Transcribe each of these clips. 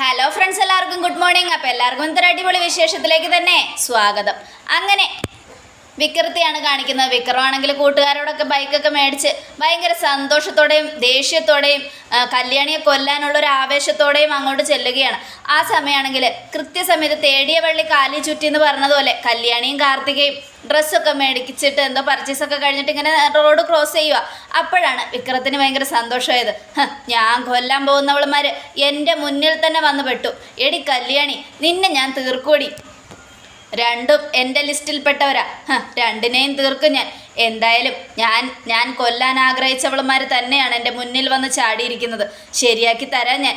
Hello friends എല്ലാവർക്കും good morning അപ്പോൾ എല്ലാവർക്കും ഇന്നത്തെ അടിപൊളി വിശേഷത്തിലേക്ക് തന്നെ സ്വാഗതം. അങ്ങനെ വിക്രത്തെയാണ് കാണിക്കുന്നത്. വിക്രമാണെങ്കിൽ കൂട്ടുകാരോടൊക്കെ ബൈക്കൊക്കെ മേടിച്ച് ഭയങ്കര സന്തോഷത്തോടെയും ദേഷ്യത്തോടെയും കല്യാണിയെ കൊല്ലാനുള്ള ഒരു ആവേശത്തോടെയും അങ്ങോട്ട് ചെല്ലുകയാണ്. ആ സമയമാണെങ്കിൽ കൃത്യസമയത്ത് തേടിയ വള്ളി കാലി ചുറ്റി എന്ന് പറഞ്ഞതുപോലെ കല്യാണിയും കാർത്തികയും ഡ്രസ്സൊക്കെ മേടിച്ചിട്ട് എന്തോ പർച്ചേസൊക്കെ കഴിഞ്ഞിട്ട് ഇങ്ങനെ റോഡ് ക്രോസ് ചെയ്യുക. അപ്പോഴാണ് വിക്രത്തിന് ഭയങ്കര സന്തോഷമായത്. ഞാൻ കൊല്ലാൻ പോകുന്നവളുമാർ എന്റെ മുന്നിൽ തന്നെ വന്ന് പെട്ടു. എടി കല്യാണി നിന്നെ ഞാൻ തീർക്കൂടി രണ്ടും എന്റെ ലിസ്റ്റിൽപ്പെട്ടവരാ. രണ്ടിനെയും തീർക്കും ഞാൻ. എന്തായാലും ഞാൻ ഞാൻ കൊല്ലാൻ ആഗ്രഹിച്ചവളുമാർ തന്നെയാണ് എന്റെ മുന്നിൽ വന്ന് ചാടിയിരിക്കുന്നത്. ശരിയാക്കി തരാൻ ഞാൻ.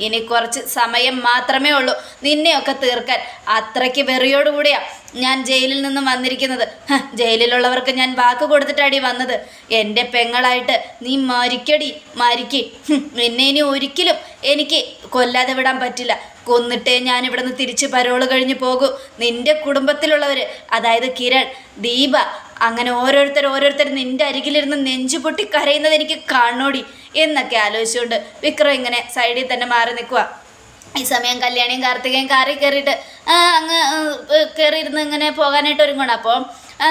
ഇനി കുറച്ച് സമയം മാത്രമേ ഉള്ളൂ. നിന്നെയൊക്കെ തീർക്കാൻ അത്രയ്ക്ക് വെറിയോടുകൂടിയാ ഞാൻ ജയിലിൽ നിന്നും വന്നിരിക്കുന്നത്. ജയിലിലുള്ളവർക്ക് ഞാൻ വാക്ക് കൊടുത്തിട്ടാടി വന്നത്. എന്റെ പെങ്ങളായിട്ട് നീ മരിക്കടി മരിക്ക്. നിന്നെ ഇനി ഒരിക്കലും എനിക്ക് കൊല്ലാതെ വിടാൻ പറ്റില്ല. കൊന്നിട്ടേ ഞാൻ ഇവിടെ നിന്ന് തിരിച്ച് പരോൾ കഴിഞ്ഞ് പോകൂ. നിന്റെ കുടുംബത്തിലുള്ളവർ അതായത് കിരൺ ദീപ അങ്ങനെ ഓരോരുത്തർ ഓരോരുത്തർ നിന്റെ അരികിലിരുന്ന് നെഞ്ചു പൊട്ടി കരയുന്നത് എനിക്ക് കാണോടി എന്നൊക്കെ ആലോചിച്ചുകൊണ്ട് വിക്രം ഇങ്ങനെ സൈഡിൽ തന്നെ മാറി നിൽക്കുക ഈ സമയം കല്യാണിയും കാർത്തികയും കാറി കയറിയിട്ട് അങ്ങ് കയറിയിരുന്ന് ഇങ്ങനെ പോകാനായിട്ട് ഒരുങ്ങണം അപ്പോൾ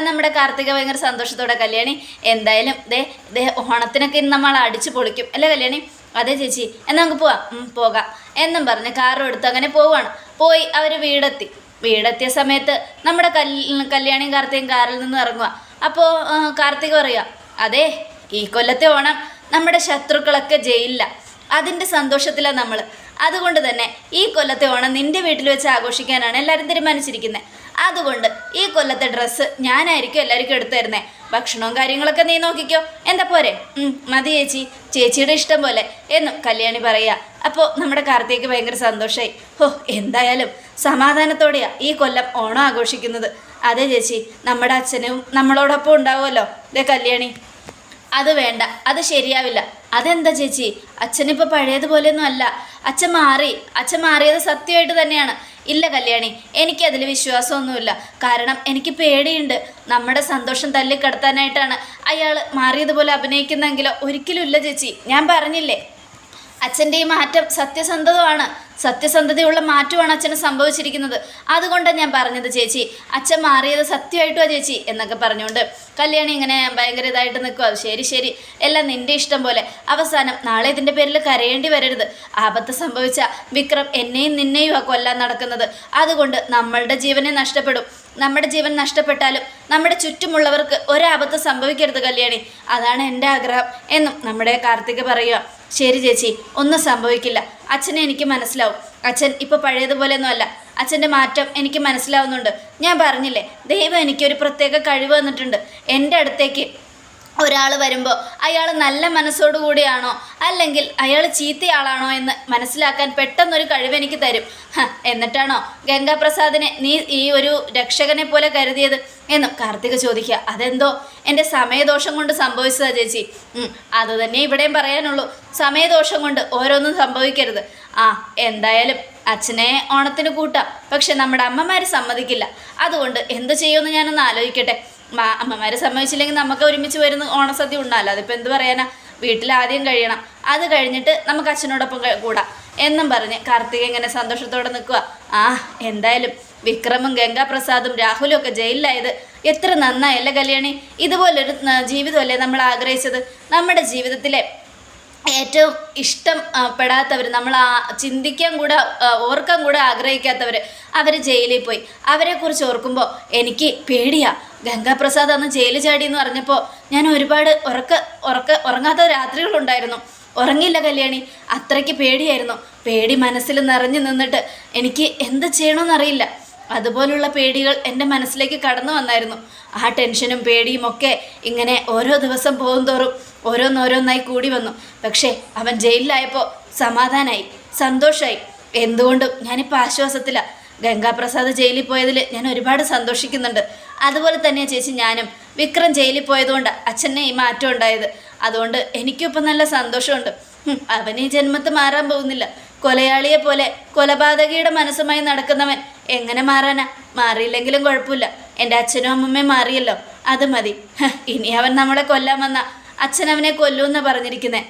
നമ്മുടെ കാർത്തിക ഭയങ്കര സന്തോഷത്തോടെ കല്യാണി എന്തായാലും ദേ ദേ ഓണത്തിനൊക്കെ ഇന്ന് നമ്മൾ അടിച്ച് പൊളിക്കും. അല്ലേ കല്യാണി? അതെ ചേച്ചി എന്നാൽ നമുക്ക് പോവാം. പോകാം. എന്നും പറഞ്ഞ് കാറും എടുത്ത് അങ്ങനെ പോവാണ്. പോയി അവർ വീടെത്തി. വീടെത്തിയ സമയത്ത് നമ്മുടെ കൽ കല്യാണിയും കാർത്തികയും കാറിൽ നിന്ന് ഇറങ്ങുക അപ്പോൾ കാർത്തിക പറയുക അതെ ഈ കൊല്ലത്തെ ഓണം നമ്മുടെ ശത്രുക്കളൊക്കെ ജയിലില്ല അതിന്റെ സന്തോഷത്തിലാണ് നമ്മൾ അതുകൊണ്ട് തന്നെ ഈ കൊല്ലത്തെ ഓണം നിന്റെ വീട്ടിൽ വെച്ച് ആഘോഷിക്കാനാണ് എല്ലാവരും തീരുമാനിച്ചിരിക്കുന്നത് അതുകൊണ്ട് ഈ കൊല്ലത്തെ ഡ്രസ്സ് ഞാനായിരിക്കും എല്ലാവർക്കും എടുത്തു തരുന്നേ. ഭക്ഷണവും കാര്യങ്ങളൊക്കെ നീ നോക്കിക്കോ. എന്താ പോരെ? മതി ചേച്ചി. ചേച്ചിയുടെ ഇഷ്ടം പോലെ. എന്നും കല്യാണി പറയുക. അപ്പോൾ നമ്മുടെ കാർത്തിക്ക് ഭയങ്കര സന്തോഷമായി ഓ എന്തായാലും സമാധാനത്തോടെയാ ഈ കൊല്ലം ഓണം ആഘോഷിക്കുന്നത്. അതെ ചേച്ചി നമ്മുടെ അച്ഛനും നമ്മളോടൊപ്പം ഉണ്ടാവുമല്ലോ. ഇതേ കല്യാണി. അത് വേണ്ട അത് ശരിയാവില്ല. അതെന്താ ചേച്ചി? അച്ഛനിപ്പോൾ പഴയതുപോലെയൊന്നും അല്ല. അച്ഛൻ മാറി. അച്ഛൻ മാറിയത് സത്യമായിട്ട് തന്നെയാണ്. ഇല്ല കല്യാണി എനിക്കതിൽ വിശ്വാസമൊന്നുമില്ല. കാരണം എനിക്ക് പേടിയുണ്ട്. നമ്മുടെ സന്തോഷം തല്ലിക്കടത്താനായിട്ടാണ് അയാൾ മാറിയതുപോലെ അഭിനയിക്കുന്നെങ്കിലോ? ഒരിക്കലും ഇല്ല ചേച്ചി. ഞാൻ പറഞ്ഞില്ലേ? അച്ഛന്റെ ഈ മാറ്റം സത്യസന്ധതമാണ് സത്യസന്ധതയുള്ള മാറ്റമാണ് അച്ഛന് സംഭവിച്ചിരിക്കുന്നത്. അതുകൊണ്ടാണ് ഞാൻ പറഞ്ഞത് ചേച്ചി. അച്ഛൻ മാറിയത് സത്യമായിട്ടുമാണ് ചേച്ചി എന്നൊക്കെ പറഞ്ഞുകൊണ്ട് കല്യാണി ഇങ്ങനെ ഭയങ്കര ഇതായിട്ട് നിൽക്കുക ശരി ശരി. എല്ലാം നിന്റെ ഇഷ്ടം പോലെ. അവസാനം നാളെ ഇതിന്റെ പേരിൽ കരയേണ്ടി വരരുത്. ആപത്ത് സംഭവിച്ച വിക്രം എന്നെയും നിന്നെയും ആ കൊല്ലാൻ നടക്കുന്നത്. അതുകൊണ്ട് നമ്മളുടെ ജീവനെ നഷ്ടപ്പെടും. നമ്മുടെ ജീവൻ നഷ്ടപ്പെട്ടാലും നമ്മുടെ ചുറ്റുമുള്ളവർക്ക് ഒരാപത്ത് സംഭവിക്കരുത് കല്യാണി. അതാണ് എന്റെ ആഗ്രഹം എന്നും നമ്മുടെ കാർത്തിക് പറയുക ശരി ചേച്ചി ഒന്നും സംഭവിക്കില്ല. അച്ഛനെ എനിക്ക് മനസ്സിലാവും. അച്ഛൻ ഇപ്പോൾ പഴയതുപോലെയൊന്നും അല്ല. അച്ഛന്റെ മാറ്റം എനിക്ക് മനസ്സിലാവുന്നുണ്ട്. ഞാൻ പറഞ്ഞില്ലേ ദൈവം എനിക്കൊരു പ്രത്യേക കഴിവ് തന്നിട്ടുണ്ട്. എന്റെ അടുത്തേക്ക് ഒരാൾ വരുമ്പോൾ അയാൾ നല്ല മനസ്സോടു കൂടിയാണോ? അല്ലെങ്കിൽ അയാൾ ചീത്തയാളാണോ എന്ന് മനസ്സിലാക്കാൻ പെട്ടെന്നൊരു കഴിവ് എനിക്ക് തരും. എന്നിട്ടാണോ ഗംഗാപ്രസാദിനെ നീ ഈ ഒരു രക്ഷകനെ പോലെ കരുതിയത്? എന്ന് കാർത്തിക ചോദിക്കുക. അതെന്തോ? എന്റെ സമയദോഷം കൊണ്ട് സംഭവിച്ചതാ ചേച്ചി. അതുതന്നെ അത് തന്നെ ഇവിടെയും പറയാനുള്ളൂ. സമയദോഷം കൊണ്ട് ഓരോന്നും സംഭവിക്കരുത്. ആ എന്തായാലും അച്ഛനെ ഓണത്തിന് കൂട്ടാം. പക്ഷെ നമ്മുടെ അമ്മമാർ സമ്മതിക്കില്ല. അതുകൊണ്ട് എന്ത് ചെയ്യുമെന്ന് ഞാനൊന്ന് ആലോചിക്കട്ടെ. അമ്മമാരെ സമ്മതിച്ചില്ലെങ്കിൽ നമുക്ക് ഒരുമിച്ച് വരുന്ന ഓണസദ്യ ഉണ്ണാലോ അതിപ്പോൾ എന്ത് പറയാനാ? വീട്ടിൽ ആദ്യം കഴിയണം. അത് കഴിഞ്ഞിട്ട് നമുക്ക് അച്ഛനോടൊപ്പം കൂടാം. എന്നും പറഞ്ഞ് കാർത്തിക ഇങ്ങനെ സന്തോഷത്തോടെ നിൽക്കുക ആ എന്തായാലും വിക്രമും ഗംഗാപ്രസാദും രാഹുലും ഒക്കെ ജയിലിലായത് എത്ര നന്നായല്ലേ കല്യാണി? ഇതുപോലൊരു ജീവിതമല്ലേ നമ്മൾ ആഗ്രഹിച്ചത്? നമ്മുടെ ജീവിതത്തിലെ ഏറ്റവും ഇഷ്ടം പെടാത്തവർ നമ്മൾ ആ ചിന്തിക്കാൻ കൂടെ ഓർക്കാൻ കൂടെ ആഗ്രഹിക്കാത്തവർ അവർ ജയിലിൽ പോയി. അവരെക്കുറിച്ച് ഓർക്കുമ്പോൾ എനിക്ക് പേടിയാ. ഗംഗാപ്രസാദ് അന്ന് ജയിലിൽ ചാടി എന്ന് പറഞ്ഞപ്പോൾ ഞാൻ ഒരുപാട് ഉറക്ക ഉറക്ക ഉറങ്ങാത്ത രാത്രികളുണ്ടായിരുന്നു. ഉറങ്ങില്ല കല്യാണി. അത്രയ്ക്ക് പേടിയായിരുന്നു. പേടി മനസ്സിൽ നിറഞ്ഞു നിന്നിട്ട് എനിക്ക് എന്ത് ചെയ്യണമെന്നറിയില്ല അതുപോലുള്ള പേടികൾ എന്റെ മനസ്സിലേക്ക് കടന്നു വന്നായിരുന്നു. ആ ടെൻഷനും പേടിയും ഒക്കെ ഇങ്ങനെ ഓരോ ദിവസം പോകും തോറും ഓരോന്നോരോന്നായി കൂടി വന്നു. പക്ഷേ അവൻ ജയിലിലായപ്പോൾ സമാധാനമായി സന്തോഷമായി എന്തുകൊണ്ടും ഞാനിപ്പോൾ ആശ്വാസത്തിലാണ് ഗംഗാപ്രസാദ് ജയിലിൽ പോയതിൽ ഞാൻ ഒരുപാട് സന്തോഷിക്കുന്നുണ്ട്. അതുപോലെ തന്നെ ചേച്ചി ഞാനും. വിക്രം ജയിലിൽ പോയതുകൊണ്ട് അച്ഛനെ ഈ മാറ്റം ഉണ്ടായത്. അതുകൊണ്ട് എനിക്കിപ്പം നല്ല സന്തോഷമുണ്ട്. അവൻ ഈ ജന്മത്ത് മാറാൻ പോകുന്നില്ല. കൊലയാളിയെ പോലെ കൊലപാതകയുടെ മനസ്സുമായി നടക്കുന്നവൻ എങ്ങനെ മാറാനാ? മാറിയില്ലെങ്കിലും കുഴപ്പമില്ല. എന്റെ അച്ഛനും അമ്മമ്മയും മാറിയല്ലോ. അത് മതി. ഇനി അവൻ നമ്മളെ കൊല്ലാൻ വന്ന അച്ഛൻ അവനെ കൊല്ലൂന്നാ പറഞ്ഞിരിക്കുന്നത്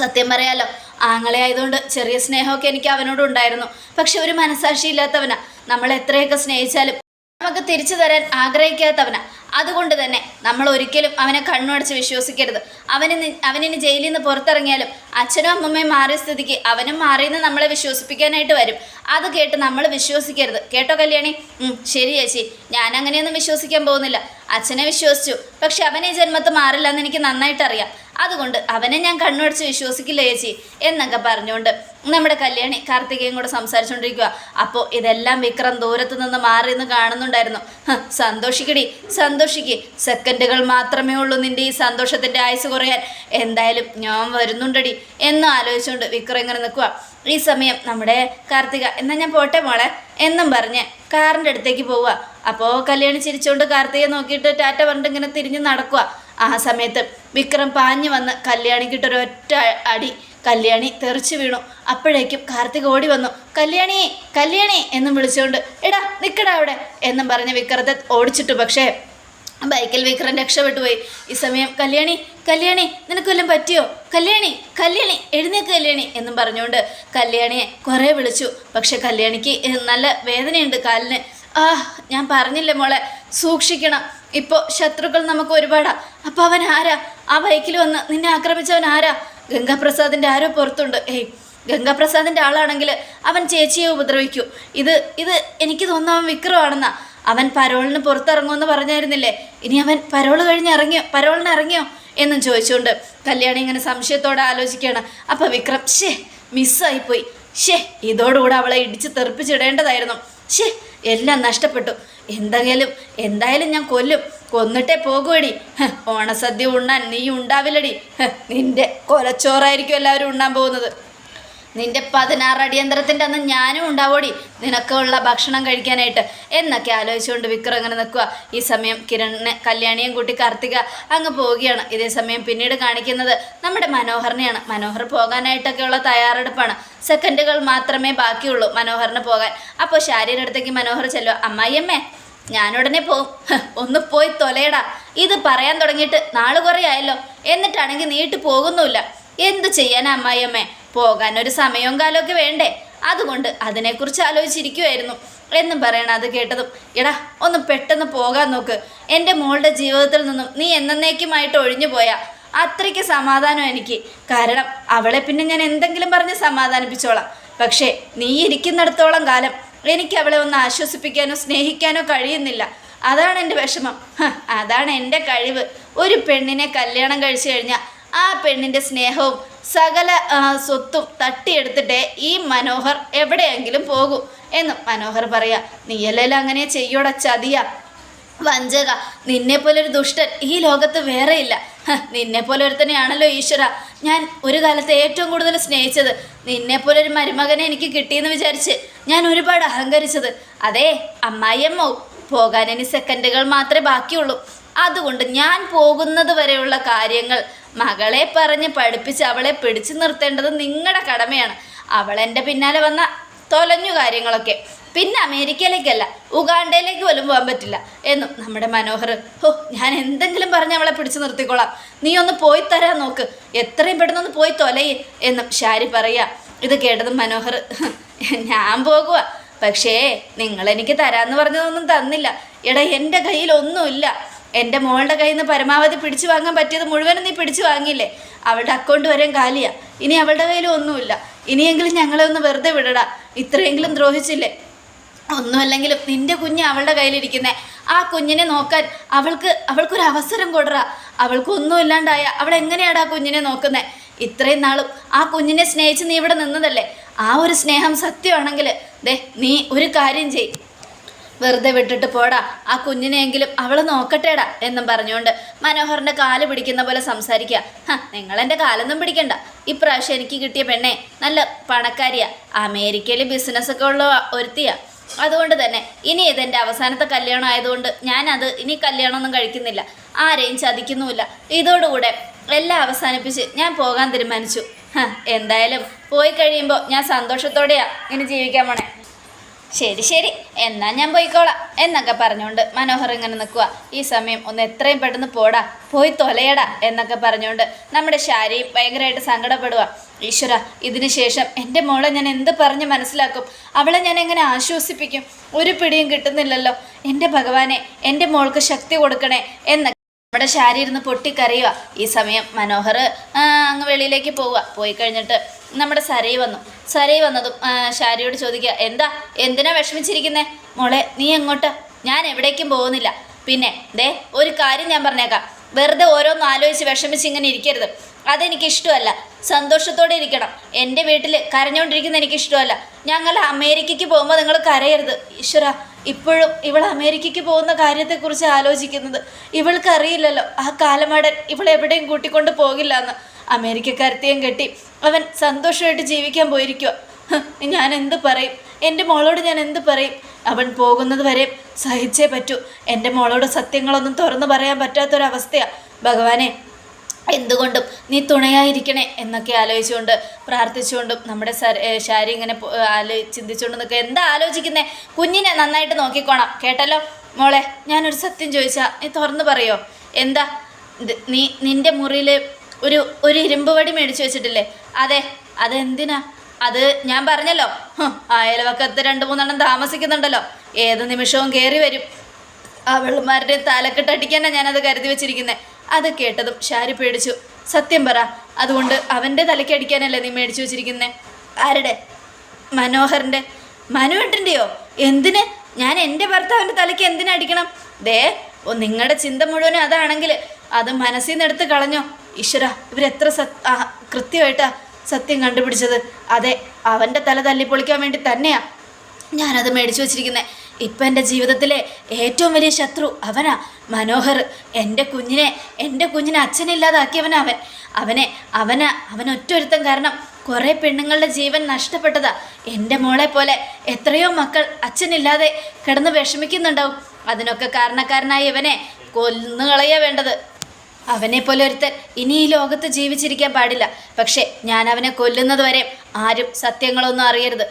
സത്യം പറയാലോ ആങ്ങളെ ആയതുകൊണ്ട് ചെറിയ സ്നേഹമൊക്കെ എനിക്ക് അവനോട് ഉണ്ടായിരുന്നു. പക്ഷെ ഒരു മനസാക്ഷി ഇല്ലാത്തവനാ നമ്മൾ എത്രയൊക്കെ സ്നേഹിച്ചാലും നമുക്ക് തിരിച്ചു തരാൻ ആഗ്രഹിക്കാത്തവനാ. അതുകൊണ്ട് തന്നെ നമ്മൾ ഒരിക്കലും അവനെ കണ്ണുടച്ച് വിശ്വസിക്കരുത്. അവന് അവനിന് ജയിലിൽ നിന്ന് പുറത്തിറങ്ങിയാലും അച്ഛനും അമ്മമ്മയും മാറിയ സ്ഥിതിക്ക് അവനും മാറിയെന്ന് നമ്മളെ വിശ്വസിപ്പിക്കാനായിട്ട് വരും. അത് കേട്ട് നമ്മൾ വിശ്വസിക്കരുത്. കേട്ടോ കല്യാണി? ശരി ചേച്ചി. ഞാൻ അങ്ങനെയൊന്നും വിശ്വസിക്കാൻ പോകുന്നില്ല. അച്ഛനെ വിശ്വസിച്ചു. പക്ഷെ അവൻ ഈ ജന്മത്ത് മാറില്ല എന്ന് എനിക്ക് നന്നായിട്ട് അറിയാം അതുകൊണ്ട് അവനെ ഞാൻ കണ്ണുടച്ച് വിശ്വസിക്കില്ല ചേച്ചി എന്നൊക്കെ പറഞ്ഞുകൊണ്ട് നമ്മുടെ കല്യാണി കാർത്തികയും കൂടെ സംസാരിച്ചുകൊണ്ടിരിക്കുക അപ്പോൾ ഇതെല്ലാം വിക്രം ദൂരത്ത് നിന്ന് മാറി നിന്ന് കാണുന്നുണ്ടായിരുന്നു. സന്തോഷിക്കടി സന്തോഷിക്ക്. സെക്കൻഡുകൾ മാത്രമേ ഉള്ളൂ നിന്റെ ഈ സന്തോഷത്തിന്റെ ആയുസ് കുറയാൻ. എന്തായാലും ഞാൻ വരുന്നുണ്ടടി. എന്ന് ആലോചിച്ചുകൊണ്ട് വിക്രം ഇങ്ങനെ നിൽക്കുക ഈ സമയം നമ്മുടെ കാർത്തിക എന്നാൽ ഞാൻ പോട്ടെ മോളെ? എന്നും പറഞ്ഞ് കാറിന്റെ അടുത്തേക്ക് പോവുക അപ്പോൾ കല്യാണി ചിരിച്ചുകൊണ്ട് കാർത്തികയെ നോക്കിയിട്ട് ടാറ്റ പറഞ്ഞിട്ട് ഇങ്ങനെ തിരിഞ്ഞ് നടക്കുക ആ സമയത്ത് വിക്രം പാഞ്ഞു വന്ന് കല്യാണിക്കിട്ടൊരൊറ്റ അടി കല്യാണി തെറിച്ചു വീണു. അപ്പോഴേക്കും കാർത്തിക് ഓടി വന്നു. കല്യാണി കല്യാണി എന്നും വിളിച്ചുകൊണ്ട് എടാ നിൽക്കടാ അവിടെ എന്നും പറഞ്ഞ് വിക്രത്തെ ഓടിച്ചിട്ടു. പക്ഷേ ബൈക്കിൽ വിക്രം രക്ഷപ്പെട്ടു പോയി. ഈ സമയം കല്യാണി കല്യാണി നിനക്ക് വല്ലതും പറ്റിയോ? കല്യാണി കല്യാണി എഴുന്നേക്ക് കല്യാണി എന്നും പറഞ്ഞുകൊണ്ട് കല്യാണിയെ കുറേ വിളിച്ചു. പക്ഷെ കല്യാണിക്ക് നല്ല വേദനയുണ്ട് കാലിന്. ആ ഞാൻ പറഞ്ഞില്ലേ മോളെ സൂക്ഷിക്കണം. ഇപ്പോൾ ശത്രുക്കൾ നമുക്ക് ഒരുപാടാ. അപ്പോൾ അവൻ ആരാ? ആ ബൈക്കിൽ വന്ന് നിന്നെ ആക്രമിച്ചവൻ ആരാ? ഗംഗാപ്രസാദിന്റെ ആരോ പുറത്തുണ്ട്. ഏയ് ഗംഗാപ്രസാദിന്റെ ആളാണെങ്കിൽ അവൻ ചേച്ചിയെ ഉപദ്രവിക്കൂ. ഇത് ഇത് എനിക്ക് തോന്നുന്നു അവൻ വിക്രമാണെന്നാ. അവൻ പരോളിന് പുറത്തിറങ്ങുമെന്ന് പറഞ്ഞായിരുന്നില്ലേ? ഇനി അവൻ പരോൾ കഴിഞ്ഞ് ഇറങ്ങിയോ? പരോളിന് ഇറങ്ങിയോ? എന്നും ചോദിച്ചുകൊണ്ട് കല്യാണി ഇങ്ങനെ സംശയത്തോടെ ആലോചിക്കുകയാണ്. അപ്പം വിക്രം ഷേ മിസ്സായിപ്പോയി. ഷേ ഇതോടുകൂടെ അവളെ ഇടിച്ച് തെറിപ്പിച്ചിടേണ്ടതായിരുന്നു. ഷേ എല്ലാം നഷ്ടപ്പെട്ടു. എന്തായാലും എന്തായാലും ഞാൻ കൊല്ലും. കൊന്നിട്ടേ പോകുവടി. ഓണസദ്യ ഉണ്ണാൻ നീ ഉണ്ടാവില്ലടി. നിന്റെ കൊലച്ചോറായിരിക്കും എല്ലാവരും ഉണ്ണാൻ പോകുന്നത്. നിന്റെ പതിനാറ് അടിയന്തരത്തിന്റെ അന്ന് ഞാനും ഉണ്ടാവോടി നിനക്കുള്ള ഭക്ഷണം കഴിക്കാനായിട്ട്. എന്നൊക്കെ ആലോചിച്ചുകൊണ്ട് വിക്രം അങ്ങനെ നിൽക്കുക. ഈ സമയം കിരണിനെ കല്യാണിയും കൂട്ടി കാർത്തിക അങ്ങ് പോവുകയാണ്. ഇതേ സമയം പിന്നീട് കാണിക്കുന്നത് നമ്മുടെ മനോഹറിനെയാണ് മനോഹർ പോകാനായിട്ടൊക്കെയുള്ള തയ്യാറെടുപ്പാണ്. സെക്കൻഡുകൾ മാത്രമേ ബാക്കിയുള്ളൂ മനോഹറിന് പോകാൻ. അപ്പോൾ ശാരീരടുത്തേക്ക് മനോഹർ ചെല്ലുക. അമ്മായിയമ്മേ ഞാനുടനെ പോവും ഒന്ന് പോയി തൊലയടാ. ഇത് പറയാൻ തുടങ്ങിയിട്ട് നാൾ കുറേ ആയല്ലോ. എന്നിട്ടാണെങ്കിൽ നീട്ട് പോകുന്നുമില്ല. എന്തു ചെയ്യാൻ അമ്മായിയമ്മേ? പോകാൻ ഒരു സമയവും കാലമൊക്കെ വേണ്ടേ? അതുകൊണ്ട് അതിനെക്കുറിച്ച് ആലോചിച്ചിരിക്കുമായിരുന്നു എന്നും പറയണം അത് കേട്ടതും എടാ ഒന്ന് പെട്ടെന്ന് പോകാൻ നോക്ക്. എന്റെ മോളുടെ ജീവിതത്തിൽ നിന്നും നീ എന്നേക്കുമായിട്ട് ഒഴിഞ്ഞു പോയാ. അത്രയ്ക്ക് സമാധാനം എനിക്ക്. കാരണം അവളെ പിന്നെ ഞാൻ എന്തെങ്കിലും പറഞ്ഞ് സമാധാനിപ്പിച്ചോളാം. പക്ഷേ നീ ഇരിക്കുന്നിടത്തോളം കാലം എനിക്ക് അവളെ ഒന്ന് ആശ്വസിപ്പിക്കാനോ സ്നേഹിക്കാനോ കഴിയുന്നില്ല. അതാണ് എന്റെ വിഷമം. അതാണ് എന്റെ കഴിവ്. ഒരു പെണ്ണിനെ കല്യാണം കഴിച്ചു കഴിഞ്ഞാൽ ആ പെണ്ണിന്റെ സ്നേഹവും സകല സ്വത്തും തട്ടിയെടുത്തിട്ടേ ഈ മനോഹർ എവിടെയെങ്കിലും പോകൂ എന്ന് മനോഹർ പറയാ. നീയല്ലെല്ലാം അങ്ങനെ ചെയ്യോട ചതിയ. വഞ്ചക നിന്നെപ്പോലൊരു പോലെ ദുഷ്ടൻ ഈ ലോകത്ത് വേറെയില്ല. ഹ, നിന്നെ പോലെ ഒരുത്തനെയാണല്ലോ ഈശ്വര. ഞാൻ ഒരു കാലത്ത് ഏറ്റവും കൂടുതൽ സ്നേഹിച്ചത്. നിന്നെപ്പോലൊരു പോലെ മരുമകനെ എനിക്ക് കിട്ടിയെന്ന് വിചാരിച്ച്. ഞാൻ ഒരുപാട് അഹങ്കരിച്ചത്. അതെ അമ്മായിയമ്മോ പോകാൻ ഇനി സെക്കൻഡുകൾ മാത്രമേ ബാക്കിയുള്ളൂ. അതുകൊണ്ട് ഞാൻ പോകുന്നത് വരെയുള്ള കാര്യങ്ങൾ മകളെ പറഞ്ഞ് പഠിപ്പിച്ച് അവളെ പിടിച്ചു നിർത്തേണ്ടത് നിങ്ങളുടെ കടമയാണ്. അവൾ എന്റെ പിന്നാലെ വന്ന തൊലഞ്ഞു കാര്യങ്ങളൊക്കെ. പിന്നെ അമേരിക്കയിലേക്കല്ല ഉഗാണ്ടയിലേക്ക് പോലും പോകാൻ പറ്റില്ല. എന്നും നമ്മുടെ മനോഹർ ഹോ ഞാൻ എന്തെങ്കിലും പറഞ്ഞ് അവളെ പിടിച്ചു നിർത്തിക്കോളാം. നീ ഒന്ന് പോയി തരാൻ നോക്ക്. എത്രയും പെട്ടെന്ന് ഒന്ന് പോയി തൊലയെ എന്നും ഷാരി പറയുക ഇത് കേട്ടതും മനോഹർ ഞാൻ പോകുക പക്ഷേ നിങ്ങൾ എനിക്ക് തരാന്ന് പറഞ്ഞതൊന്നും തന്നില്ല. എടാ എന്റെ കയ്യിൽ ഒന്നുമില്ല. എന്റെ മോളുടെ കയ്യിൽ നിന്ന് പരമാവധി പിടിച്ചു വാങ്ങാൻ പറ്റിയത് മുഴുവനും നീ പിടിച്ചു വാങ്ങിയില്ലേ? അവളുടെ അക്കൗണ്ട് വരെയും കാലിയാ. ഇനി അവളുടെ കയ്യിൽ ഒന്നുമില്ല. ഇനിയെങ്കിലും ഞങ്ങളെ ഒന്ന് വെറുതെ വിടടാ. ഇത്രയെങ്കിലും ദ്രോഹിച്ചില്ലേ? ഒന്നുമല്ലെങ്കിലും നിന്റെ കുഞ്ഞ് അവളുടെ കയ്യിലിരിക്കുന്നേ. ആ കുഞ്ഞിനെ നോക്കാൻ അവൾക്ക് അവൾക്കൊരു അവസരം കൊടുറ അവൾക്കൊന്നും ഇല്ലാണ്ടായ അവൾ എങ്ങനെയാടാ ആ കുഞ്ഞിനെ നോക്കുന്നേ? ഇത്രയും നാളും ആ കുഞ്ഞിനെ സ്നേഹിച്ച് നീ ഇവിടെ നിന്നതല്ലേ? ആ ഒരു സ്നേഹം സത്യമാണെങ്കിൽ ദേ നീ ഒരു കാര്യം ചെയ്. വെറുതെ വിട്ടിട്ട് പോടാ. ആ കുഞ്ഞിനെയെങ്കിലും അവൾ നോക്കട്ടേടാ എന്നും പറഞ്ഞുകൊണ്ട് മനോഹറിന്റെ കാൽ പിടിക്കുന്ന പോലെ സംസാരിക്കുക. ഹ നിങ്ങളെന്റെ കാലൊന്നും പിടിക്കണ്ട. ഇപ്രാവശ്യം എനിക്ക് കിട്ടിയ പെണ്ണെ നല്ല പണക്കാരിയാ. അമേരിക്കയിൽ ബിസിനസ്സൊക്കെ ഉള്ള ഒരുത്തിയാ. അതുകൊണ്ട് തന്നെ ഇനി ഇതെന്റെ അവസാനത്തെ കല്യാണം ആയതുകൊണ്ട് ഞാനത് ഇനി കല്യാണമൊന്നും കഴിക്കുന്നില്ല. ആരെയും ചതിക്കുന്നുമില്ല. ഇതോടുകൂടെ എല്ലാം അവസാനിപ്പിച്ച് ഞാൻ പോകാൻ തീരുമാനിച്ചു. എന്തായാലും പോയി കഴിയുമ്പോൾ ഞാൻ സന്തോഷത്തോടെയാ ഇനി ജീവിക്കാൻ പോണേ. ശരി ശരി. എന്നാ ഞാൻ പോയിക്കോളാം എന്നൊക്കെ പറഞ്ഞുകൊണ്ട് മനോഹർ ഇങ്ങനെ നിൽക്കുക ഈ സമയം ഒന്ന് എത്രയും പെട്ടെന്ന് പോടാ പോയി തൊലയടാ എന്നൊക്കെ പറഞ്ഞുകൊണ്ട് നമ്മുടെ ശാരി ഭയങ്കരമായിട്ട് സങ്കടപ്പെടുക ഈശ്വര ഇതിനുശേഷം എന്റെ മോളെ ഞാൻ എന്ത് പറഞ്ഞ് മനസ്സിലാക്കും? അവളെ ഞാൻ എങ്ങനെ ആശ്വസിപ്പിക്കും? ഒരു പിടിയും കിട്ടുന്നില്ലല്ലോ. എന്റെ ഭഗവാനെ എന്റെ മോൾക്ക് ശക്തി കൊടുക്കണേ എന്നൊക്കെ നമ്മുടെ ശാരി ഇരുന്ന് പൊട്ടിക്കരയുക ഈ സമയം മനോഹർ അങ്ങ് വെളിയിലേക്ക് പോവുക പോയി കഴിഞ്ഞിട്ട് നമ്മുടെ സരയി വന്നു. സരയി വന്നതും ശാരിയോട് ചോദിക്കുക എന്താ? എന്തിനാ വിഷമിച്ചിരിക്കുന്നേ? മോളെ നീ എങ്ങോട്ട്? ഞാൻ എവിടേക്കും പോകുന്നില്ല. പിന്നെ ദേ ഒരു കാര്യം ഞാൻ പറഞ്ഞേക്കാം. വെറുതെ ഓരോന്ന് ആലോചിച്ച് വിഷമിച്ച് ഇങ്ങനെ ഇരിക്കരുത്. അതെനിക്ക് ഇഷ്ടമല്ല. സന്തോഷത്തോടെ ഇരിക്കണം. എന്റെ വീട്ടിൽ കരഞ്ഞുകൊണ്ടിരിക്കുന്ന എനിക്ക് ഇഷ്ടമല്ല ഞങ്ങൾ അമേരിക്കയ്ക്ക് പോകുമ്പോൾ നിങ്ങൾ കരയരുത്. ഈശ്വര ഇപ്പോഴും ഇവൾ അമേരിക്കയ്ക്ക് പോകുന്ന കാര്യത്തെക്കുറിച്ച് ആലോചിക്കുന്നത് ഇവൾക്ക് അറിയില്ലല്ലോ ആ കാലമാടൻ ഇവളെ എവിടെയും കൂട്ടിക്കൊണ്ട് പോകില്ല എന്ന്. അമേരിക്കക്കാരത്തെയും കെട്ടി അവൻ സന്തോഷമായിട്ട് ജീവിക്കാൻ പോയിരിക്കുക ഞാൻ എന്ത് പറയും? എന്റെ മോളോട് ഞാൻ എന്ത് പറയും? അവൻ പോകുന്നത് വരെ സഹിച്ചേ പറ്റൂ. എന്റെ മോളോട് സത്യങ്ങളൊന്നും തുറന്നു പറയാൻ പറ്റാത്തൊരവസ്ഥയാണ് ഭഗവാനെ എന്തുകൊണ്ടും നീ തുണയായിരിക്കണേ എന്നൊക്കെ ആലോചിച്ചുകൊണ്ട് പ്രാർത്ഥിച്ചുകൊണ്ടും നമ്മുടെ ശാരി ഇങ്ങനെ ആലോ ചിന്തിച്ചുകൊണ്ട് നിൽക്കുക എന്താ ആലോചിക്കുന്നേ? കുഞ്ഞിനെ നന്നായിട്ട് നോക്കിക്കോണം. കേട്ടല്ലോ? മോളെ ഞാനൊരു സത്യം ചോദിച്ചാ നീ തുറന്നു പറയോ? എന്താ? നീ നിന്റെ മുറിയിൽ ഒരു ഒരു ഇരുമ്പ് വടി മേടിച്ചു വെച്ചിട്ടില്ലേ? അതെ. അതെന്തിനാ? അത് ഞാൻ പറഞ്ഞല്ലോ. അയൽവക്കത്ത് രണ്ട് മൂന്നെണ്ണം താമസിക്കുന്നുണ്ടല്ലോ. ഏത് നിമിഷവും കയറി വരും. ആ വെള്ളമാരുടെ തലക്കെട്ടടിക്കാനാണ് ഞാനത് കരുതി വെച്ചിരിക്കുന്നത് അത് കേട്ടതും ഷാരി പേടിച്ചു. സത്യം പറ അതുകൊണ്ട് അവന്റെ തലയ്ക്ക് അടിക്കാനല്ലേ നീ മേടിച്ചു വെച്ചിരിക്കുന്നേ? ആരുടെ? മനോഹറിന്റെ മനുവേട്ടന്റെയോ എന്തിന്? ഞാൻ എന്റെ ഭർത്താവിന്റെ തലയ്ക്ക് എന്തിനാ അടിക്കണം? ദേ ഓ നിങ്ങളുടെ ചിന്ത മുഴുവനും അതാണെങ്കിൽ അത് മനസ്സിൽ നിന്ന് എടുത്ത് കളഞ്ഞോ. ഈശ്വര ഇവരെത്ര സത് കൃത്യമായിട്ടാ സത്യം കണ്ടുപിടിച്ചത്. അതെ അവന്റെ തല തല്ലിപ്പൊളിക്കാൻ വേണ്ടി തന്നെയാ ഞാനത് മേടിച്ചു വെച്ചിരിക്കുന്നത് ഇപ്പം എന്റെ ജീവിതത്തിലെ ഏറ്റവും വലിയ ശത്രു അവനാ മനോഹർ. എന്റെ കുഞ്ഞിനെ എന്റെ കുഞ്ഞിനെ അച്ഛനില്ലാതാക്കിയവനാ അവൻ. അവനെ അവന് അവൻ ഒറ്റൊരുത്തം കാരണം കുറേ പെണ്ണുങ്ങളുടെ ജീവൻ നഷ്ടപ്പെട്ടതാ. എന്റെ മോളെ പോലെ എത്രയോ മക്കൾ അച്ഛനില്ലാതെ കിടന്ന് വിഷമിക്കുന്നുണ്ടാവും. അതിനൊക്കെ കാരണക്കാരനായ ഇവനെ കൊന്നുകളയ വേണ്ടത്. അവനെ പോലെ ഒരുത്തൻ ഇനി ഈ ലോകത്ത് ജീവിച്ചിരിക്കാൻ പാടില്ല. പക്ഷേ ഞാൻ അവനെ കൊല്ലുന്നത് വരെ ആരും സത്യങ്ങളൊന്നും അറിയരുത്.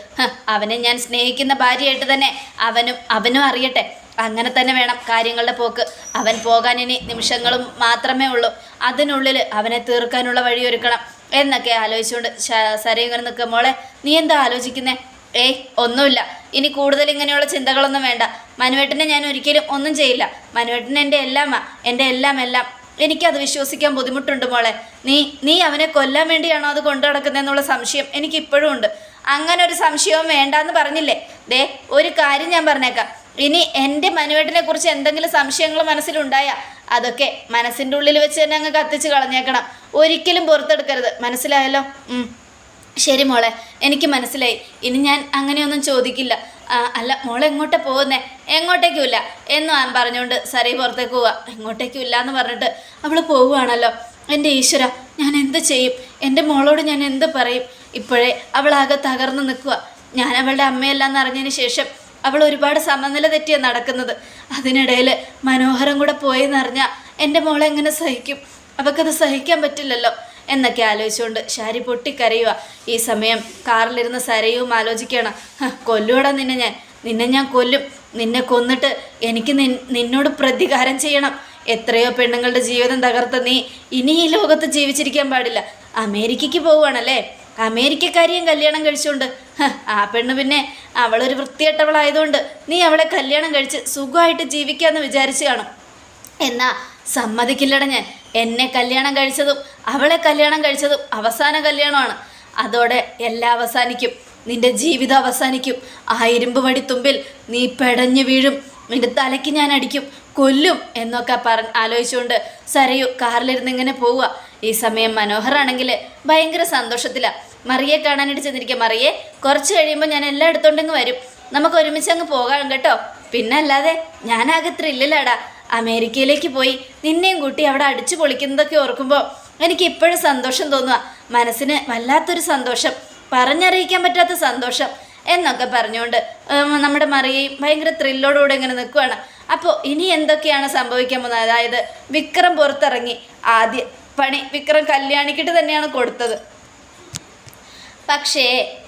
അവനെ ഞാൻ സ്നേഹിക്കുന്ന ഭാര്യയായിട്ട് തന്നെ അവനും അവനും അറിയട്ടെ. അങ്ങനെ തന്നെ വേണം കാര്യങ്ങളുടെ പോക്ക്. അവൻ പോകാൻ ഇനി നിമിഷങ്ങളും മാത്രമേ ഉള്ളൂ. അതിനുള്ളിൽ അവനെ തീർക്കാനുള്ള വഴിയൊരുക്കണം എന്നൊക്കെ ആലോചിച്ചുകൊണ്ട് ശ- സര ഇങ്ങനെ നിൽക്കുക. മോളെ നീ എന്താ ആലോചിക്കുന്നേ? ഏയ് ഒന്നുമില്ല. ഇനി കൂടുതൽ ഇങ്ങനെയുള്ള ചിന്തകളൊന്നും വേണ്ട. മനുവേട്ടനെ ഞാൻ ഒരിക്കലും ഒന്നും ചെയ്യില്ല. മനുവേട്ടൻ എന്റെ എല്ലാം എന്റെ എല്ലാം എല്ലാം എനിക്കത് വിശ്വസിക്കാൻ ബുദ്ധിമുട്ടുണ്ട് മോളെ. നീ നീ അവനെ കൊല്ലാൻ വേണ്ടിയാണോ അത് കൊണ്ടു നടക്കുന്നതെന്നുള്ള സംശയം എനിക്കിപ്പോഴും ഉണ്ട്. അങ്ങനെ ഒരു സംശയവും വേണ്ടാന്ന് പറഞ്ഞില്ലേ? ദേ ഒരു കാര്യം ഞാൻ പറഞ്ഞേക്കാം. ഇനി എന്റെ മനുവേട്ടനെ കുറിച്ച് എന്തെങ്കിലും സംശയങ്ങൾ മനസ്സിലുണ്ടായാ അതൊക്കെ മനസ്സിന്റെ ഉള്ളിൽ വെച്ച് തന്നെ അങ്ങ് കത്തിച്ച് കളഞ്ഞേക്കണം. ഒരിക്കലും പുറത്തെടുക്കരുത്. മനസ്സിലായല്ലോ? ശരി മോളെ എനിക്ക് മനസ്സിലായി. ഇനി ഞാൻ അങ്ങനെയൊന്നും ചോദിക്കില്ല. അല്ല മോളെ എങ്ങോട്ടാ പോകുന്നേ? എങ്ങോട്ടേക്കുമില്ല. എന്ന് ഞാൻ പറഞ്ഞുകൊണ്ട് സരി പുറത്തേക്ക് പോവാ. എങ്ങോട്ടേക്കുമില്ല എന്ന് പറഞ്ഞിട്ട് അവൾ പോവുകയാണല്ലോ. എന്റെ ഈശ്വര ഞാൻ എന്ത് ചെയ്യും? എന്റെ മോളോട് ഞാൻ എന്ത് പറയും? ഇപ്പോഴേ അവളാകെ തകർന്ന് നിൽക്കുക ഞാൻ അവളുടെ അമ്മയല്ലാന്ന് അറിഞ്ഞതിന് ശേഷം അവൾ ഒരുപാട് സമനില തെറ്റിയാണ് നടക്കുന്നത്. അതിനിടയിൽ മനോഹരം കൂടെ പോയെന്നറിഞ്ഞാൽ എന്റെ മോളെങ്ങനെ സഹിക്കും? അവൾക്കത് സഹിക്കാൻ പറ്റില്ലല്ലോ. എന്നൊക്കെ ആലോചിച്ചുകൊണ്ട് ശാരി പൊട്ടിക്കരയുക ഈ സമയം കാറിലിരുന്ന് സരയും ആലോചിക്കണം കൊല്ലൂടെ നിന്നെ ഞാൻ. നിന്നെ ഞാൻ കൊല്ലും. നിന്നെ കൊന്നിട്ട് എനിക്ക് നിന്നോട് പ്രതികാരം ചെയ്യണം. എത്രയോ പെണ്ണുങ്ങളുടെ ജീവിതം തകർത്ത നീ ഇനി ഈ ലോകത്ത് ജീവിച്ചിരിക്കാൻ പാടില്ല. അമേരിക്കയ്ക്ക് പോവുകയാണല്ലേ? അമേരിക്കക്കാരിയും കല്യാണം കഴിച്ചുകൊണ്ട്. ആ പെണ്ണ് പിന്നെ അവളൊരു വൃത്തികെട്ടവളായതുകൊണ്ട് നീ അവളെ കല്യാണം കഴിച്ച് സുഖമായിട്ട് ജീവിക്കാമെന്ന് വിചാരിച്ചു കാണും. എന്നാ സമ്മതിക്കില്ലട ഞാൻ. എന്നെ കല്യാണം കഴിച്ചതും അവളെ കല്യാണം കഴിച്ചതും അവസാന കല്യാണമാണ്. അതോടെ എല്ലാം അവസാനിക്കും. നിന്റെ ജീവിതം അവസാനിക്കും. ആ ഇരുമ്പ് വടി തുമ്പിൽ നീ പെടഞ്ഞു വീഴും. നിന്റെ തലയ്ക്ക് ഞാൻ അടിക്കും. കൊല്ലും എന്നൊക്കെ പറ ആലോചിച്ചുകൊണ്ട് സരയു കാറിലിരുന്ന് ഇങ്ങനെ പോവുക. ഈ സമയം മനോഹറാണെങ്കിൽ ഭയങ്കര സന്തോഷത്തിലാണ് മറിയെ കാണാനായിട്ട് ചെന്നിരിക്കുക മറിയെ കുറച്ച് കഴിയുമ്പോൾ ഞാൻ എല്ലാം എടുത്തോണ്ടെങ്കിൽ വരും. നമുക്ക് ഒരുമിച്ച് അങ്ങ് പോകാം കേട്ടോ. പിന്നല്ലാതെ ഞാനാകെ ത്രില്ലിലാടാ അമേരിക്കയിലേക്ക് പോയി. നിന്നെയും കൂട്ടി അവിടെ അടിച്ചു പൊളിക്കുന്നതൊക്കെ ഓർക്കുമ്പോൾ എനിക്ക് ഇപ്പോഴും സന്തോഷം തോന്നുക മനസ്സിന് വല്ലാത്തൊരു സന്തോഷം പറഞ്ഞറിയിക്കാൻ പറ്റാത്ത സന്തോഷം എന്നൊക്കെ പറഞ്ഞുകൊണ്ട് നമ്മുടെ മറിയയും ഭയങ്കര ത്രില്ലോടുകൂടെ ഇങ്ങനെ നിൽക്കുകയാണ് അപ്പോൾ ഇനി എന്തൊക്കെയാണ് സംഭവിക്കാൻ പോകുന്നത്? അതായത് വിക്രം പുറത്തിറങ്ങി. ആദ്യ പണി വിക്രം കല്യാണിക്കിട്ട് തന്നെയാണ് കൊടുത്തത്. പക്ഷേ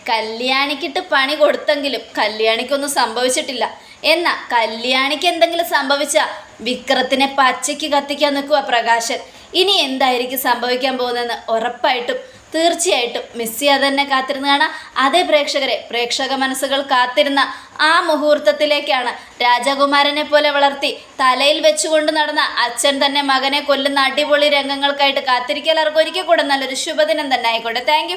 കല്യാണിക്കിട്ട് പണി കൊടുത്തെങ്കിലും കല്യാണിക്കൊന്നും സംഭവിച്ചിട്ടില്ല. എന്നാൽ കല്യാണിക്ക് എന്തെങ്കിലും സംഭവിച്ച വിക്രത്തിനെ പച്ചയ്ക്ക് കത്തിക്കാൻ നിൽക്കുക പ്രകാശൻ. ഇനി എന്തായിരിക്കും സംഭവിക്കാൻ പോകുന്നതെന്ന് ഉറപ്പായിട്ടും തീർച്ചയായിട്ടും മിസ് ചെയ്യാതെ തന്നെ കാത്തിരുന്ന് കാണാം. അതേ പ്രേക്ഷകരെ പ്രേക്ഷക മനസ്സുകൾ കാത്തിരുന്ന ആ മുഹൂർത്തത്തിലേക്കാണ് രാജകുമാരനെ പോലെ വളർത്തി തലയിൽ വെച്ചുകൊണ്ട് നടന്ന അച്ഛൻ തന്നെ മകനെ കൊല്ലുന്ന അടിപൊളി രംഗങ്ങൾക്കായിട്ട് കാത്തിരിക്കുക. എല്ലാവർക്കും ഒരിക്കൽ കൂടെ നല്ലൊരു ശുഭദിനം തന്നെ ആയിക്കോട്ടെ. താങ്ക്